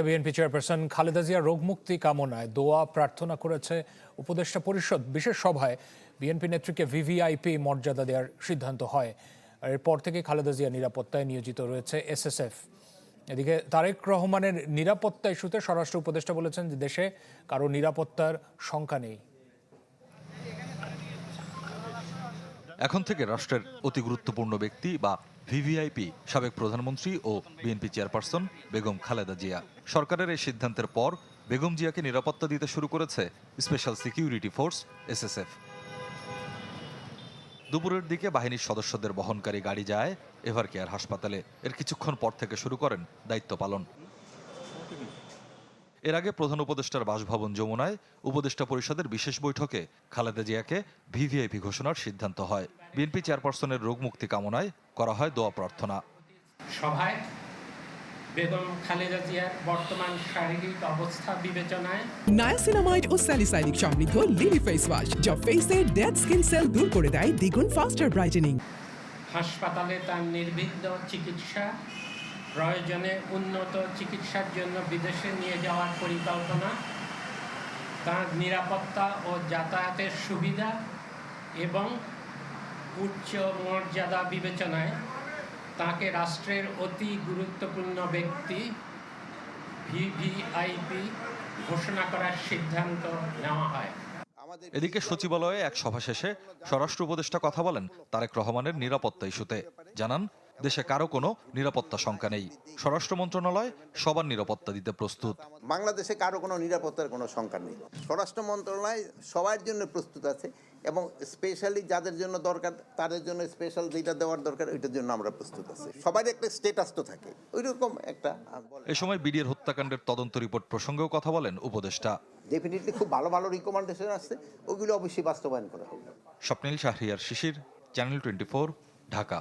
BNP chairperson Khaleda Zia রোগমুক্তি কামনায় দোয়া প্রার্থনা করেছে উপদেষ্টা পরিষদ বিশেষ সভায়। বিএনপি নেত্রীকে ভিভিআইপি মর্যাদা দেওয়ার সিদ্ধান্ত হয়। আর এরপর থেকে খালেদা জিয়া নিরাপত্তায় নিয়োজিত রয়েছে এসএসএফ। এদিকে তারেক রহমানের নিরাপত্তা ইস্যুতে স্বরাষ্ট্র উপদেষ্টা বলেছেন যে দেশে কারও নিরাপত্তার শঙ্কা নেই। এখন থেকে রাষ্ট্রের অতি গুরুত্বপূর্ণ ব্যক্তি বা ভিভিআইপি সাবেক প্রধানমন্ত্রী ও বিএনপি চেয়ারপারসন বেগম খালেদা জিয়া। সরকারের এই সিদ্ধান্তের পর বেগম জিয়াকে নিরাপত্তা দিতে শুরু করেছে স্পেশাল সিকিউরিটি ফোর্স, এসএসএফ। দুপুরের দিকে বাহিনীর সদস্যদের বহনকারী গাড়ি যায় এভার কেয়ার হাসপাতালে। এর কিছুক্ষণ পর থেকে শুরু করেন দায়িত্ব পালন। এর আগে প্রধান উপদেষ্টার বাসভবন যমুনায় উপদেষ্টা পরিষদের বিশেষ বৈঠকে খালেদা জিয়াকে ভিভিআইপি ঘোষণার সিদ্ধান্ত হয়। বিএনপি চেয়ারপারসনের রোগমুক্তি কামনায় করা হয় দোয়া প্রার্থনা। সভায় বেগম খালেদা জিয়ার বর্তমান শারীরিক অবস্থা বিবেচনায় নায়াসিনামাইড ও স্যালিসাইলিক সমৃদ্ধ লিলি ফেস ওয়াশ যা ফেসের ডেড স্কিন সেল দূর করে দেয় দ্বিগুণ ফাস্টার ব্রাইটেনিং। হাসপাতালে তার নির্বিঘ্ন চিকিৎসা প্রয়োজনে উন্নত চিকিৎসার জন্য বিদেশে নিয়ে যাওয়ার পরিকল্পনা, তার নিরাপত্তা ও যাতায়াতের সুবিধা এবং উচ্চ মর্যাদা বিবেচনায় তাকে রাষ্ট্রের অতি গুরুত্বপূর্ণ ব্যক্তি ভিভিআইপি ঘোষণা করার সিদ্ধান্ত নেওয়া হয়। এদিকে সচিবালয়ে এক সভা শেষে স্বরাষ্ট্র উপদেষ্টা কথা বলেন তারেক রহমানের নিরাপত্তা ইস্যুতে। জানান দেশে কারও কোনো নিরাপত্তা শঙ্কা নেই। স্বরাষ্ট্র মন্ত্রণালয় সবার নিরাপত্তা দিতে প্রস্তুত। বাংলাদেশে কারও কোনো নিরাপত্তার কোনো শঙ্কা নেই। স্বরাষ্ট্র মন্ত্রণালয় সবার জন্য প্রস্তুত আছে এবং স্পেশালি যাদের জন্য দরকার তাদের জন্য স্পেশাল যেটা দেওয়ার দরকার ওইটার জন্য আমরা প্রস্তুত আছি। সবার একটা স্টেটাস তো থাকে। ওই রকম একটা এ সময় বিডিআর হত্যাকাণ্ডের তদন্ত রিপোর্ট প্রসঙ্গেও কথা বলেন উপদেষ্টা। ডেফিনেটলি খুব ভালো ভালো রিকমেন্ডেশন আছে ওগুলো অবশ্যই বাস্তবায়ন করা হবে স্বপ্নীল শাহরিয়ার শিশির চ্যানেল টোয়েন্টি ঢাকা।